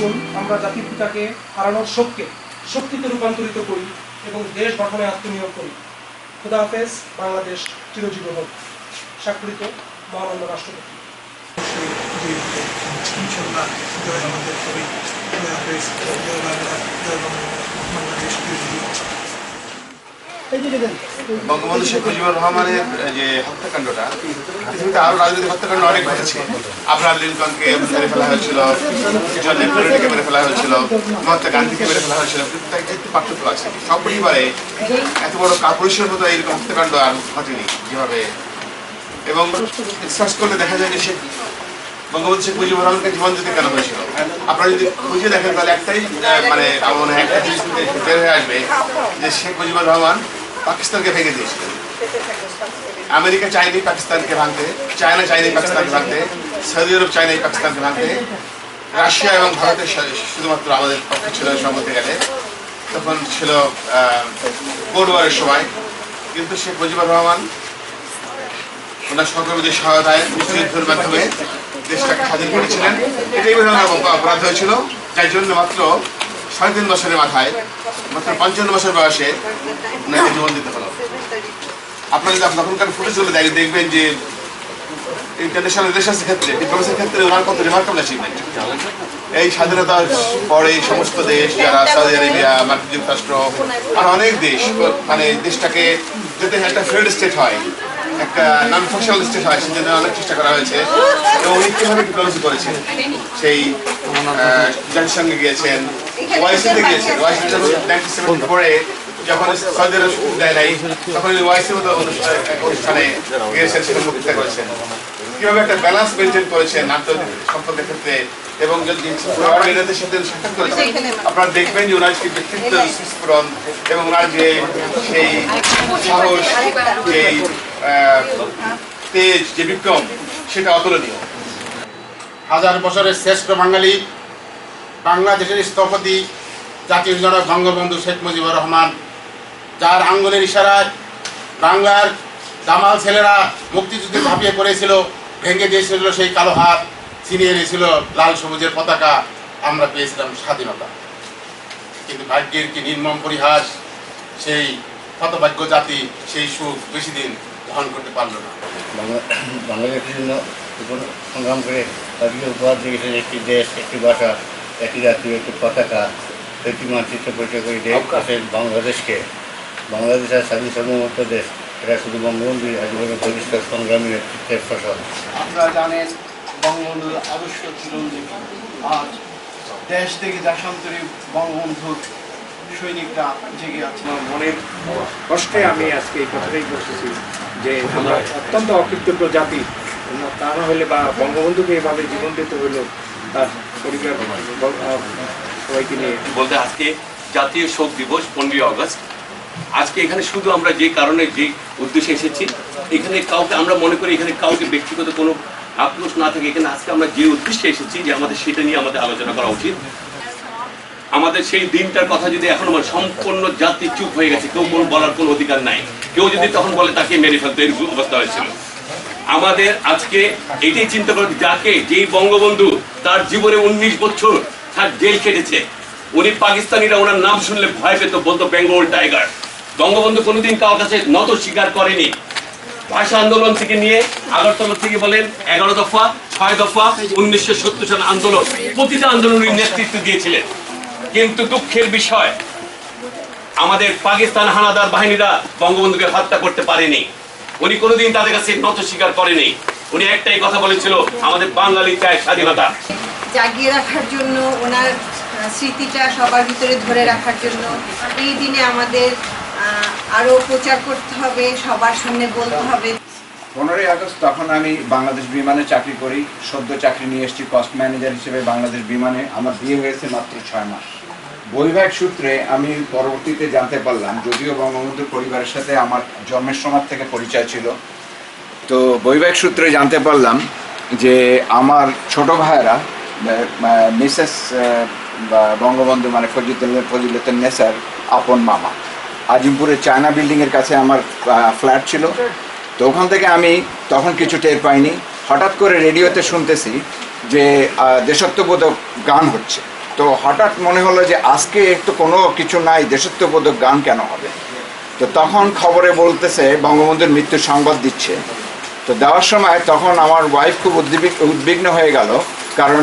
আসুন আমরা জাতির পিতাকে হারানোর শোককে শক্তিতে রূপান্তরিত করি এবং দেশ গঠনে আত্মনিয়োগ করি খুদা হাফেজ বাংলাদেশ চিরজীবন হোক স্বাক্ষরিত মহানন্দ রাষ্ট্রপতি জয় আমাদের জয় হাফেজ জয় বাংলা জয় বাংলা বাংলাদেশ বঙ্গবন্ধু শেখ মুজিবুর রহমানের যে হত্যাকাণ্ডটা পৃথিবীতে আরও রাজনৈতিক হত্যাকাণ্ড অনেক ঘটেছে। আব্রাহাম লিঙ্কনকে মেরে ফেলা হয়েছিল, জন এফ মেরে ফেলা হয়েছিল, মহাত্মা গান্ধীকে মেরে ফেলা হয়েছিল কিন্তু পার্থক্য আছে। সব পরিবারে এত বড় কাপুরুষের মতো এইরকম হত্যাকাণ্ড আর ঘটেনি যেভাবে। এবং রিসার্চ করলে দেখা যায় যে সে বঙ্গবন্ধু শেখ মুজিবুর রহমানকে জীবন দিতে কেন হয়েছিল? আপনারা যদি খুঁজে দেখেন তাহলে একটাই মানে আমার মনে হয়, একটা জিনিস বের হয়ে আসবে যে শেখ মুজিবুর রহমান পাকিস্তানকে ভেঙে দিয়েছিলেন আমেরিকা চাইনি পাকিস্তানকে ভাঙতে, চায়না চাইনি পাকিস্তানকে ভাঙতে, সৌদি আরব চাইনি পাকিস্তানকে ভাঙতে, রাশিয়া এবং ভারতের শুধুমাত্র আমাদের পক্ষে ছিল বলতে গেলে। তখন ছিল কোল্ড ওয়ারের সময়। কিন্তু শেখ মুজিবুর রহমান ওনার সহকর্মীদের সহায়তায় মুক্তিযুদ্ধের মাধ্যমে দেশটাকে স্বাধীন করেছিলেন। এটাই ওনার অপরাধ হয়েছিল, যার জন্য মাত্র সাড়ে তিন বছরের মাথায়, মাত্র পঞ্চান্ন বছর বয়সে ওনাকে জীবন দিতে হলো। আপনারা যদি তখনকার ফুটেজগুলো দেখেন দেখবেন যে ইন্টারন্যাশনাল রিলেশনস ক্ষেত্রে ডিপ্লোমেসির ক্ষেত্রে ওনার কত রিমার্কেবল অ্যাচিভমেন্ট এই স্বাধীনতার পরে সমস্ত দেশ, যারা সৌদি আরেবিয়া মার্কিন যুক্তরাষ্ট্র, আর অনেক দেশ মানে দেশটাকে যাতে একটা ফেল্ড স্টেট হয়, একটা নন ফাংশনাল স্টেট হয়, সেজন্য অনেক চেষ্টা করা হয়েছে। এবং উনি কীভাবে ডিপ্লোমেসি করেছেন, সেই জাতিসংঘে গিয়েছেন ওয়াইসিতে ফোরে যখন সৌদি আরব দেয় নাই তখন ওয়াইসির মতো অনুষ্ঠানে গিয়েছেন বক্তৃতা করেছেন। কীভাবে একটা ব্যালেন্স মেনটেন করেছেন আন্তর্জাতিক সম্পর্কের ক্ষেত্রে এবং যদি সাথে সাক্ষাৎ করেছেন আপনারা দেখবেন যে ওনার সেই ব্যক্তিত্ব বিস্ফোরণ এবং ওনার যে সেই সাহস সেই আহ, তেজ যে বিক্রম সেটা অতুলনীয়। হাজার বছরের শ্রেষ্ঠ বাঙালি বাংলাদেশের স্থপতি জাতির জনক বঙ্গবন্ধু শেখ মুজিবুর রহমান, যার আঙ্গুলের ইশারায় বাংলার দামাল ছেলেরা মুক্তিযুদ্ধে ঝাঁপিয়ে পড়েছিল, ভেঙে দিয়েছিল সেই কালো হাত, ছিনিয়ে নিয়েছিল লাল সবুজের পতাকা, আমরা পেয়েছিলাম স্বাধীনতা। কিন্তু ভাগ্যের কি নির্মম পরিহাস, সেই হতভাগ্য জাতি সেই সুখ বেশি দিন বহন করতে পারল না। বাংলা বাংলাদেশের জন্য সংগ্রাম করে একটি দেশ, একটি ভাষা একটি জাতীয় একটি পতাকা একটি মানচিত্র পরিচয় করে দিয়েছেন বাংলাদেশকে। বাংলাদেশ আর স্বাধীন সার্বভৌমত্ব দেশ এটা শুধু বঙ্গবন্ধু আজীবনের পরিষ্কার সংগ্রামী নেতৃত্বের ফসল। আপনারা জানেন বঙ্গবন্ধুর আদর্শ চিরঞ্জীবী আজ দেশ থেকে দেশান্তরী বঙ্গবন্ধুর সৈনিকরা জেগে আছে। আমার মনের কষ্টে আমি আজকে এই কথাটাই বলতেছি যে আমরা অত্যন্ত অকৃতজ্ঞ জাতি। তা না হলে বা বঙ্গবন্ধুকে এভাবে জীবন দিতে হলো তার বলতে আজকে জাতীয় শোক দিবস পনেরোই আগস্ট। আজকে এখানে শুধু আমরা যে কারণে, যে উদ্দেশ্যে এসেছি, এখানে কাউকে, আমরা মনে করি এখানে কাউকে ব্যক্তিগত কোনো আক্রোশ না থাকে। এখানে আজকে আমরা যে উদ্দেশ্যে এসেছি, যে আমাদের সেটা নিয়ে আমাদের আলোচনা করা উচিত। আমাদের সেই দিনটার কথা যদি এখন আমার সম্পূর্ণ জাতি চুপ হয়ে গেছে, কেউ কোনো বলার কোনো অধিকার নাই। কেউ যদি তখন বলে তাকে মেরে ফেলতে, এরকম অবস্থা হয়েছিল। আমাদের আজকে এটাই চিন্তা করতে যাকে, যেই বঙ্গবন্ধু তার জীবনে উনিশ বছর তার জেল কেটেছে উনি পাকিস্তানিরা ওনার নাম শুনলে ভয় পেত, বলতো বেঙ্গল টাইগার। বঙ্গবন্ধু কোনোদিন কারোর কাছে নত স্বীকার করেনি। ভাষা আন্দোলন থেকে নিয়ে আগরতলা থেকে বলেন এগারো দফা, ছয় দফা, উনিশশো সত্তর সাল আন্দোলন। প্রতিটা আন্দোলনের নেতৃত্ব দিয়েছিলেন। কিন্তু দুঃখের বিষয়, আমাদের পাকিস্তান হানাদার বাহিনীরা বঙ্গবন্ধুকে হত্যা করতে পারেনি। উনি কোনোদিন তাদের কাছে নত স্বীকার করেনি। উনি একটাই কথা বলেছিল আমাদের বাঙালি চায় স্বাধীনতা। জাগিয়ে রাখার জন্য ওনার স্মৃতিটা সবার ভিতরে ধরে রাখার জন্য। এই দিনে আমাদের আহ, আরও প্রচার করতে হবে সবার সামনে বলতে হবে। পনেরোই আগস্ট তখন আমি বাংলাদেশ বিমানে চাকরি করি। সদ্য চাকরি নিয়ে এসেছি কস্ট ম্যানেজার হিসেবে বাংলাদেশ বিমানে। আমার বিয়ে হয়েছে মাত্র ছয় মাস। বৈবাহিক সূত্রে আমি পরবর্তীতে জানতে পারলাম যদিও বঙ্গবন্ধুর পরিবারের সাথে আমার জন্মের সময় থেকে পরিচয় ছিল তো বৈবাহিক সূত্রে জানতে পারলাম যে আমার ছোট ভাইয়েরা মিসেস বঙ্গবন্ধু মানে ফজিলুদ্দিন ফজিলুদ্দিন নেসার আপন মামা। আজিমপুরের চায়না বিল্ডিংয়ের কাছে আমার ফ্ল্যাট ছিল। তো ওখান থেকে আমি তখন কিছু টের পাইনি। হঠাৎ করে রেডিওতে শুনতেছি যে আহ, দেশাত্মবোধক গান হচ্ছে। তো হঠাৎ মনে হলো যে আজকে তো কোনো কিছু নাই দেশত্ববোধক গান কেন হবে? তো তখন খবরে বলতেছে, বঙ্গবন্ধুর মৃত্যুর সংবাদ দিচ্ছে। তো দেওয়ার সময় তখন আমার ওয়াইফ খুব উদ্বিগ উদ্বিগ্ন হয়ে গেল। কারণ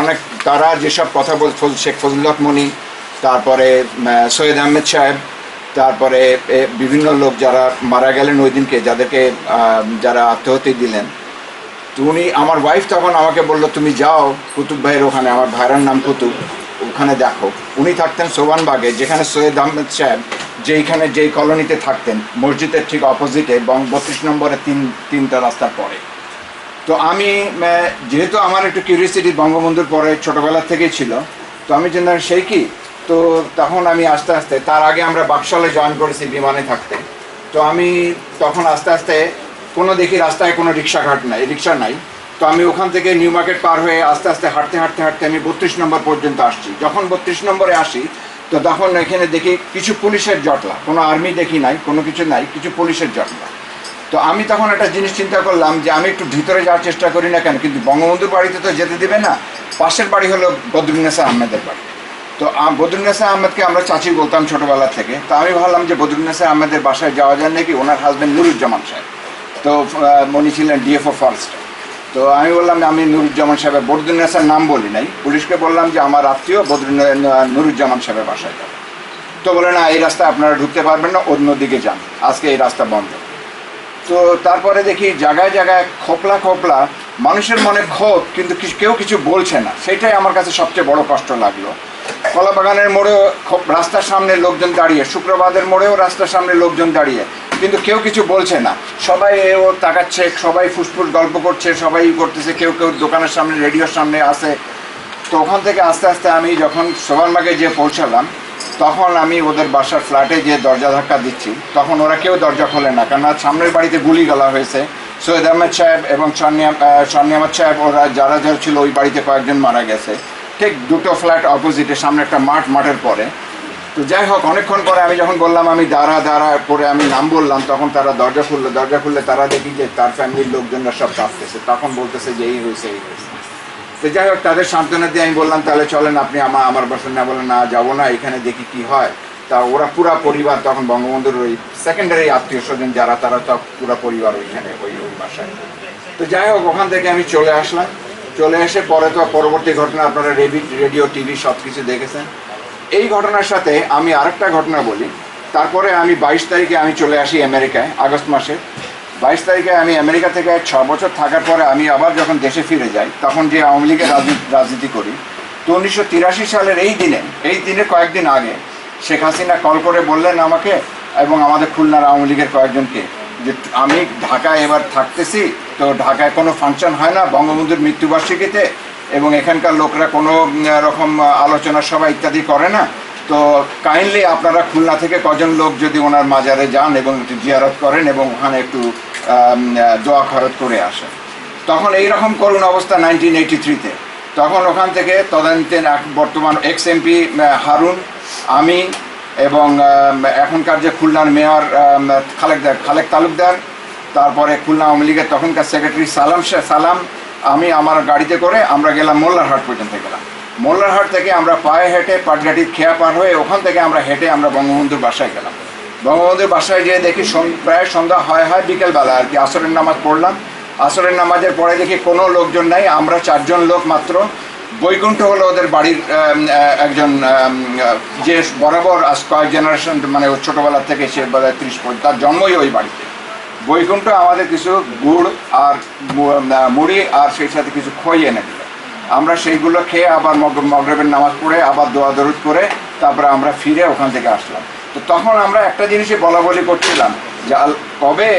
অনেক, তারা যেসব কথা বল শেখ ফজলুল্লাহ মনি, তারপরে সৈয়দ আহমেদ সাহেব, তারপরে বিভিন্ন লোক যারা মারা গেলেন ওই দিনকে, যাদেরকে যারা আত্মহত্যা দিলেন তো উনি আমার ওয়াইফ তখন আমাকে বলল, তুমি যাও, কুতুব ভাইয়ের ওখানে, আমার ভাইরার নাম কুতুব, ওখানে দেখো। উনি থাকতেন সোবানবাগে, যেখানে সৈয়দ আহমেদ সাহেব, যেইখানে যেই কলোনিতে থাকতেন, মসজিদের ঠিক অপোজিটে এবং বত্রিশ নম্বরে তিন, তিনটা রাস্তার পরে। তো আমি যেহেতু আমার একটু কিউরিয়াসিটি বঙ্গবন্ধুর পরে ছোটোবেলা থেকেই ছিল, তো আমি জানলাম সেই কি? তো তখন আমি আস্তে আস্তে, তার আগে আমরা বাকশালে জয়েন করেছি বিমানে থাকতে। তো আমি তখন আস্তে আস্তে কোনো দেখি রাস্তায় কোনো রিক্সাঘাট নাই, রিক্সা নাই। তো আমি ওখান থেকে নিউ মার্কেট পার হয়ে আস্তে আস্তে হাঁটতে হাঁটতে হাঁটতে আমি বত্রিশ নম্বর পর্যন্ত আসছি। যখন বত্রিশ নম্বরে আসি, তো তখন এখানে দেখি কিছু পুলিশের জটলা। কোনো আর্মি দেখি নাই, কোনো কিছু নাই, কিছু পুলিশের জটলা। তো আমি তখন একটা জিনিস চিন্তা করলাম যে আমি একটু ভিতরে যাওয়ার চেষ্টা করি না কেন? কিন্তু বঙ্গবন্ধুর বাড়িতে তো যেতে দেবে না। পাশের বাড়ি হলো বদরুন্নেসা আহমেদের বাড়ি। তো বদরুন্নেসা আহমেদকে আমরা চাচি বলতাম ছোটবেলা থেকে। তো আমি ভাবলাম যে বদরুন্নেসা আহমেদের বাসায় যাওয়া যায় নাকি? ওনার হাজব্যান্ড নুরুজ্জামান সাহেব। তো উনি ছিলেন ডিএফও ফরেস্ট তো আমি বললাম, আমি নুরুজ্জামান সাহেবের বদরুন্নেসার নাম বলি নাই। পুলিশকে বললাম যে, আমার আত্মীয় বদরুন নুরুজ্জামান সাহেবের বাসায় যাবে তো বলে, না, এই রাস্তা আপনারা ঢুকতে পারবেন না অন্য দিকে যান। আজকে এই রাস্তা বন্ধ। তো তারপরে দেখি, জায়গায় জায়গায় খোপলা খোপলা, মানুষের মনে ক্ষোভ, কিন্তু কেউ কিছু বলছে না। সেটাই আমার কাছে সবচেয়ে বড় কষ্ট লাগল। কলাবাগানের মোড়েও রাস্তার সামনে লোকজন দাঁড়িয়ে শুক্রবাদের মোড়েও রাস্তার সামনে লোকজন দাঁড়িয়ে কিন্তু কেউ কিছু বলছে না। সবাই ও তাকাচ্ছে, সবাই ফুসফুস গল্প করছে, সবাই করতেছে, কেউ কেউ দোকানের সামনে, রেডিওর সামনে আসে তো ওখান থেকে আস্তে আস্তে আমি যখন সোভানবাগে যেয়ে পৌঁছালাম, তখন আমি ওদের বাসার ফ্ল্যাটে যে দরজা ধাক্কা দিচ্ছি। তখন ওরা কেউ দরজা খোলে না, কেননা সামনের বাড়িতে গুলি গলা হয়েছে। সৈয়দ আহমেদ সাহেব এবং সন্নি সন্নি আহমদ সাহেব, ওরা যারা যারা ছিল ওই বাড়িতে কয়েকজন মারা গেছে। ঠিক দুটো ফ্ল্যাট অপোজিটে সামনে একটা মাঠ, মাঠের পরে। তো যাই হোক, অনেকক্ষণ পরে আমি যখন বললাম, আমি দাঁড়া দাঁড়া পরে আমি নাম বললাম, তখন তারা দরজা খুললো, দরজা খুললে তারা দেখি যে তার ফ্যামিলির লোকজনরা সব কাঁপতেছে তখন বলতেছে যে এই হয়েছে এই হয়েছে। তো যাই হোক, তাদের সান্ত্বনা দিয়ে আমি বললাম, তাহলে চলেন আপনি আমার আমার বাসায় না। বলেন না, যাব না, এখানে দেখি কি হয়। তা ওরা পুরা পরিবার, তখন বঙ্গবন্ধুর ওই সেকেন্ডারি আত্মীয় স্বজন যারা, তারা সব পুরা পরিবার ওইখানে, ওই ওই বাসায়। তো যাই হোক, ওখান থেকে আমি চলে আসলাম। চলে এসে পরে তো পরবর্তী ঘটনা, আপনারা রেডি রেডিও টিভি সব কিছু দেখেছেন। এই ঘটনার সাথে আমি আরেকটা ঘটনা বলি। তারপরে আমি বাইশ তারিখে আমি চলে আসি আমেরিকায়, আগস্ট মাসে। বাইশ তারিখে আমি আমেরিকা থেকে ছ বছর থাকার পরে আমি আবার যখন দেশে ফিরে যাই, তখন যে আওয়ামী লীগের রাজনীতি রাজনীতি করি, তো উনিশশো তিরাশি সালের এই দিনে এই দিনে কয়েকদিন আগে শেখ হাসিনা কল করে বললেন আমাকে এবং আমাদের খুলনার আওয়ামী লীগের কয়েকজনকে যে আমি ঢাকায় এবার থাকতেছি, তো ঢাকায় কোনো ফাংশন হয় না, বঙ্গবন্ধুর মৃত্যুবার্ষিকীতে এবং এখানকার লোকরা কোনো রকম আলোচনা সভা ইত্যাদি করে না। তো কাইন্ডলি আপনারা খুলনা থেকে কজন লোক যদি ওনার মাজারে যান এবং একটু জিয়ারত করেন এবং ওখানে একটু দোয়া খরচ করে আসেন। তখন এই রকম করুণ অবস্থা নাইনটিন এইটি থ্রিতে তখন ওখান থেকে তদানীন্তন এক বর্তমান এক্স এমপি হারুন, আমি এবং এখনকার যে খুলনার মেয়র খালেকদার খালেক তালুকদার, তারপরে খুলনা আওয়ামী লীগের তখনকার সেক্রেটারি সালাম সালাম আমি আমার গাড়িতে করে আমরা গেলাম মোল্লারহাট পর্যন্ত গেলাম। মোল্লারহাট থেকে আমরা পায়ে হেঁটে পাটগাটির খেয়া পার হয়ে ওখান থেকে আমরা হেঁটে আমরা বঙ্গবন্ধুর বাসায় গেলাম। বঙ্গবন্ধুর বাসায় যেয়ে দেখি প্রায় সন্ধ্যা হয় হয় বিকেলবেলা আর কি, আসরের নামাজ পড়লাম। আসরের নামাজের পরে দেখি কোনো লোকজন নাই, আমরা চারজন লোক মাত্র। বৈকুণ্ঠ হলো ওদের বাড়ির একজন যে বরাবর আজ কয়েক জেনারেশন মানে ছোটবেলা থেকে সে বলে ত্রিশ তার জন্মই ওই বাড়িতে। বৈকুণ্ঠ আমাদের কিছু গুড় আর মুড়ি আর সেই সাথে কিছু খই এনে দিল। আমরা সেইগুলো খেয়ে আবার মগরবের নামাজ পড়ে আবার দোয়া দরুদ করে তারপরে আমরা ফিরে ওখান থেকে আসলাম। তো তখন আমরা একটা জিনিসই বলা বলি করছিলাম যে কবে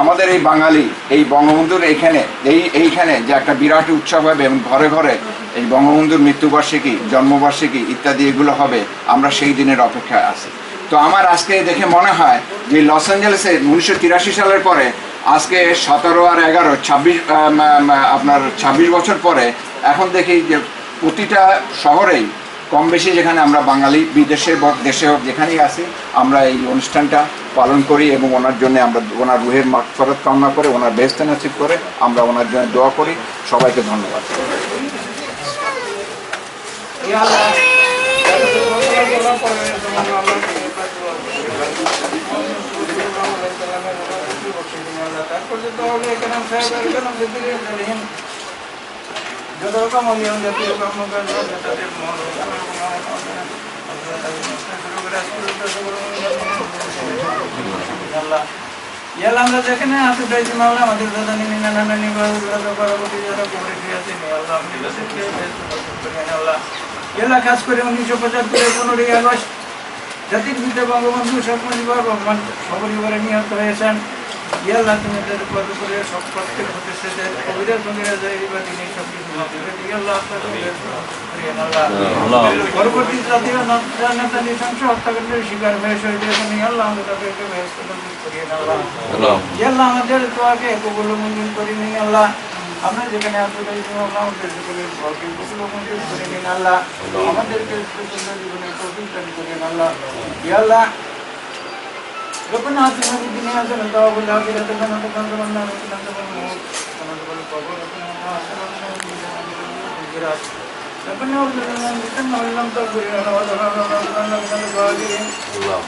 আমাদের এই বাঙালি, এই বঙ্গবন্ধুর এইখানে, এই এইখানে যে একটা বিরাট উৎসব হবে এবং ঘরে ঘরে এই বঙ্গবন্ধুর মৃত্যুবার্ষিকী, জন্মবার্ষিকী ইত্যাদি এগুলো হবে, আমরা সেই দিনের অপেক্ষায় আছি। তো আমার আজকে দেখে মনে হয় যে লস অ্যাঞ্জেলেসে উনিশশো তিরাশি সালের পরে, আজকে সতেরো আর এগারো, ছাব্বিশ আপনার ছাব্বিশ বছর পরে, এখন দেখি যে প্রতিটা শহরেই কম বেশি যেখানে আমরা বাঙালি বিদেশে হোক দেশে হোক যেখানেই আছি, আমরা এই অনুষ্ঠানটা পালন করি এবং ওনার জন্য আমরা ওনার রুহের মাগফিরাত কামনা করে, ওনার বেহেশত নসিব করে আমরা ওনার জন্য দোয়া করি। সবাইকে ধন্যবাদ। মন আমরা যেখানে হাতে পেয়েছি মামলা, আমাদের দাদা নিমি নানা দাদা পরবর্তী খাস করে উনিশশো পনেরোই আগস্ট, জাতির বঙ্গবন্ধু শেখ মুজিবুর রহমান সপরিবারে নিহত হয়েছেন। ইয়াল্লাহ তুমি তাদের পদ করে সব প্রত্যেক হতে সেদের কবিরা সঙ্গীরা যায় বা তিনি সব কিছু মাফ করে আল্লাহ আপনাকে বেহেশত নসিব করিয়েন আল্লাহ। পরবর্তী জাতীয় নেতা নৃশংস হত্যাকাণ্ডের শিকার হয়ে শহীদ হয়েছেন। আল্লাহ তাদেরকে করিয়েন আল্লাহ। আল্লাহ আমাদের দোয়াকে কবুল মঞ্জুর করে নিন আল্লাহ। আমরা যেখানে আসলে আল্লাহ আমাদের কবুল মঞ্জুর করে নিন আল্লাহ। আমাদেরকে জীবনের তৌফিক করেন আল্লাহ। ইয়া আল্লাহ Rabbanati Hamidina Janata Vulavi Ratanana Tantamana Tantamana Tantamana Prabhu Rabbanana Sarvana Girat Rabbanana Rabbanana Nitan Allam Tabirana Vadana Rabbanana Rabbanana Bhagi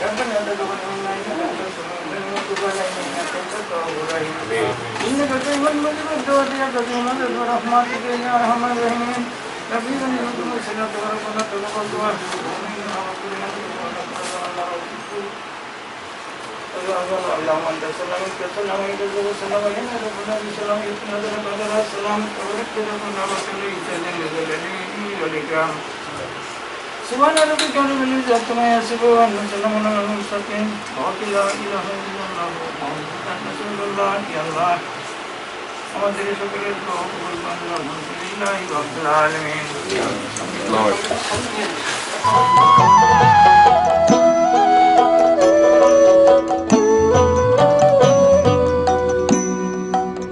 Rabbanana Rabbanana Rabbanana Rabbanana Rabbanana سبحان ربك رب العزة عما يصفون وسلام على المرسلين ولا اله الا الله محمد رسول الله يا الله আমাদের সকলের দোয়া কবুল করুন আলহামদুলিল্লাহ রাব্বিল আলামিন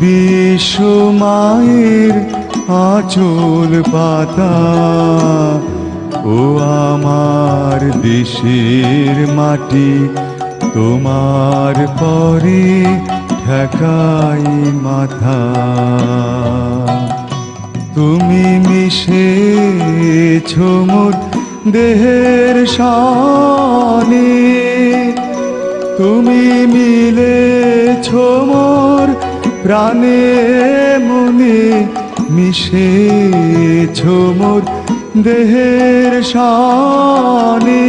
বিশ্ব মায়ের আঁচল পাতা, ও আমার দেশের মাটি, তোমার পরে ঠেকাই মাথা। তুমি মিশেছ মোর দেহের শানে, তুমি মিলেছ মোর প্রাণে মনে মিশে মোর দেহের শানে।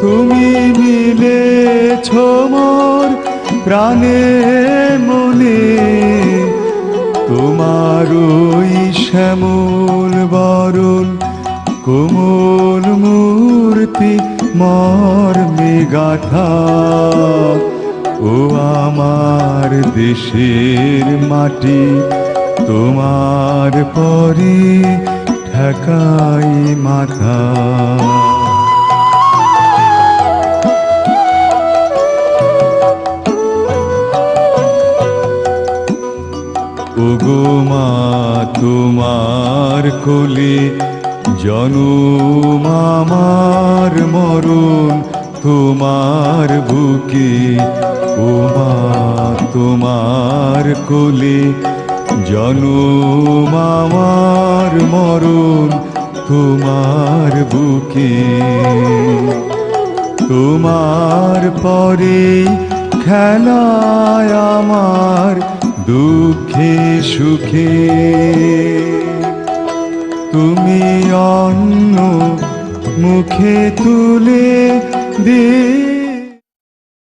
তুমি মিলে মোর প্রাণে মনে তোমার ওই শ্যামল বরণ, কোমল মূর্তি, মর্মে গাথা। ও আমার দেশের মাটি, তোমার পরে ঠেকাই মাথা। ওগো মা, তোমার কোলে জনম আমার মরণ তোমার বুকে ও মা তোমার কোলে, জনম আমার মরণ তোমার বুকে। তোমার পরে খেলায় আমার দুঃখে, সুখে। তুমি অন্য মুখে তুলে দিয়ে